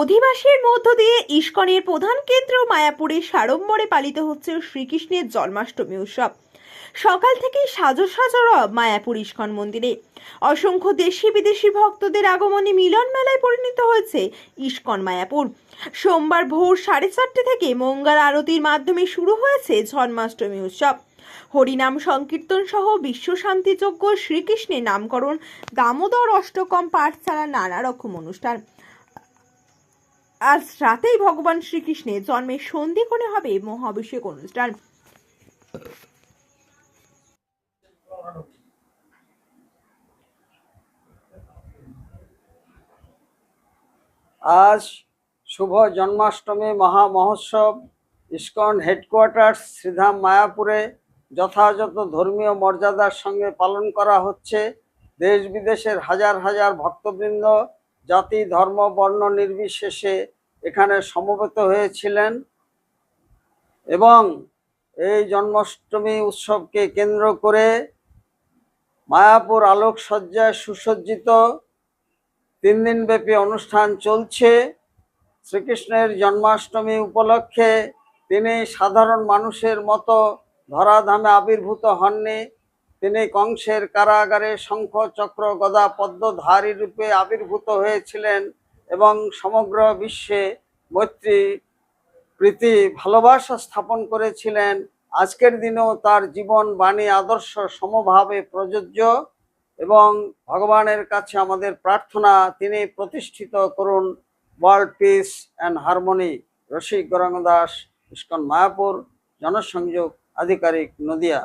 অধিবাসীর মধ্য দিয়ে ইস্কনের প্রধান কেন্দ্র মায়াপুরে সাড়ম্বরে পালিত হচ্ছে শ্রীকৃষ্ণের জন্মাষ্টমী উৎসব। সকাল থেকেই সাজো সাজো মায়াপুর ইস্কন মন্দিরে। অসংখ্য দেশি বিদেশি ভক্তদের আগমনে মিলন মেলায় পরিণত হয়েছে ইস্কন মায়াপুর। সোমবার ভোর সাড়ে চারটে থেকে মঙ্গল আরতির মাধ্যমে শুরু হয়েছে জন্মাষ্টমী উৎসব। হরিনাম সংকীর্তন সহ বিশ্ব শান্তিযজ্ঞ শ্রীকৃষ্ণের নামকরণ দামোদর অষ্টকম পাঠ ছাড়া নানা রকম অনুষ্ঠান। আজ রাতেই ভগবান শ্রীকৃষ্ণের জন্মের সন্ধিক্ষণে হবে মহাভিষেক অনুষ্ঠান। আজ শুভ জন্মাষ্টমী মহা মহোৎসব ইস্কন হেডকোয়ার্টার্স, শ্রীধাম মায়াপুরে যথাযথ ধর্মীয় মর্যাদার সঙ্গে পালন করা হচ্ছে। দেশ বিদেশের হাজার হাজার ভক্তবৃন্দ জাতি, ধর্ম, বর্ণ নির্বিশেষে এখানে সমবেত হয়েছিলেন এবং এই জন্মাষ্টমী উৎসবকে কেন্দ্র করে মায়াপুর আলোকসজ্জায় সুসজ্জিত তিন দিনব্যাপী অনুষ্ঠান চলছে। শ্রীকৃষ্ণের জন্মাষ্টমী উপলক্ষে তিনি সাধারণ মানুষের মতো ধরাধামে আবির্ভূত হননি। তিনি কংসের কারাগারে শঙ্খ, চক্র, গদা, পদ্মধারী রূপে আবির্ভূত হয়েছিলেন এবং সমগ্র বিশ্বে মৈত্রী প্রীতি, ভালোবাসা স্থাপন করেছিলেন। আজকের দিনেও তার জীবন, বাণী, আদর্শ সমভাবে প্রযোজ্য এবং ভগবানের কাছে আমাদের প্রার্থনা, তিনি প্রতিষ্ঠিত করুন। ওয়ার্ল্ড পিস অ্যান্ড হারমোনি রসিক গৌরাঙ্গ দাস, ইস্কন মায়াপুর, জনসংযোগ আধিকারিক নদিয়া।